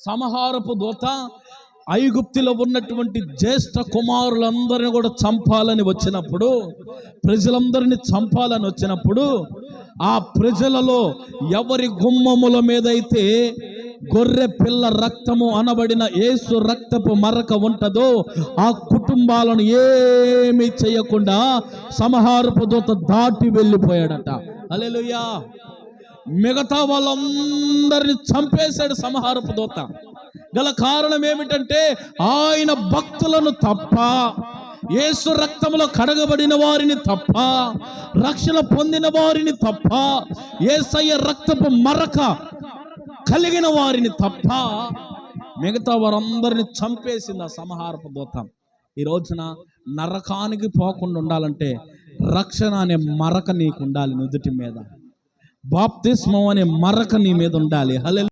సంహారపు దూత ఐగుప్తిలో ఉన్నటువంటి జ్యేష్ఠ కుమారులందరిని కూడా చంపాలని వచ్చినప్పుడు ప్రజలందరిని చంపాలని వచ్చినప్పుడు ఆ ప్రజలలో ఎవరి గుమ్మముల మీదైతే గొర్రె పిల్ల రక్తము అనబడిన యేసు రక్తపు మరక ఉంటుందో ఆ కుటుంబాలను ఏమీ చేయకుండా సంహారపు దూత దాటి వెళ్ళిపోయాడట. అలెలుయా మిగతా వాళ్ళందరిని చంపేశాడు సంహారపు దూత. గల కారణం ఏమిటంటే ఆయన భక్తులను తప్ప యేసు రక్తంలో కడగబడిన వారిని తప్ప రక్షణ పొందిన వారిని తప్ప ఏసయ్య రక్తపు మరక కలిగిన వారిని తప్ప మిగతా వారందరిని చంపేసింది ఆ సంహారపు దూత. ఈ రోజున నరకానికి పోకుండా ఉండాలంటే రక్షణ అనే మరక నీకు ఉండాలి నుదుటి మీద. బాప్తిస్మం అనే మరక నీ మీద ఉండాలి. హల్లెలూయా.